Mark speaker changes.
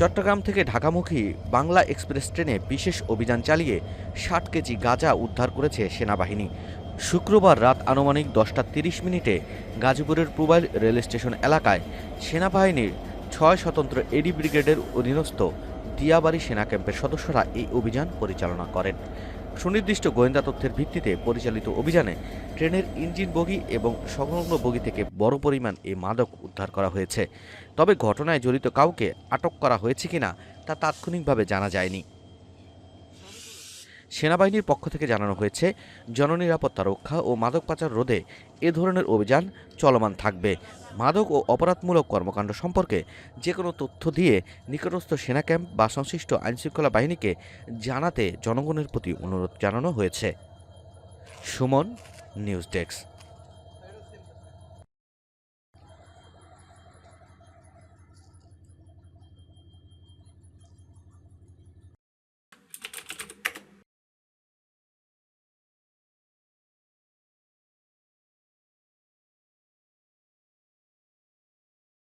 Speaker 1: চট্টগ্রাম থেকে ঢাকামুখী বাংলা এক্সপ্রেস ট্রেনে বিশেষ অভিযান চালিয়ে ষাট কেজি গাঁজা উদ্ধার করেছে সেনাবাহিনী। শুক্রবার রাত আনুমানিক দশটা তিরিশ মিনিটে গাজীপুরের পুবাইল রেল স্টেশন এলাকায় সেনাবাহিনীর ছয় স্বতন্ত্র এডি ব্রিগেডের অধীনস্থ দিয়াবাড়ি সেনা ক্যাম্পের সদস্যরা এই অভিযান পরিচালনা করেন। সুনির্দিষ্ট গোয়েন্দা তথ্যের ভিত্তিতে পরিচালিত অভিযানে ট্রেনের ইঞ্জিন বগি এবং সংলগ্ন বগি থেকে বড় পরিমাণ এই মাদক উদ্ধার করা হয়েছে। তবে ঘটনায় জড়িত কাউকে আটক করা হয়েছে কিনা তা তাৎক্ষণিকভাবে জানা যায়নি। সেনাবাহিনীর পক্ষ থেকে জানানো হয়েছে, জননিরাপত্তা রক্ষা ও মাদক পাচার রোধে এ ধরনের অভিযান চলমান থাকবে। মাদক ও অপরাধমূলক কর্মকাণ্ড সম্পর্কে যে কোনো তথ্য দিয়ে নিকটস্থ সেনা ক্যাম্প বা সংশ্লিষ্ট আইনশৃঙ্খলা বাহিনীকে জানাতে জনগণের প্রতি অনুরোধ জানানো হয়েছে। Suman, news desk.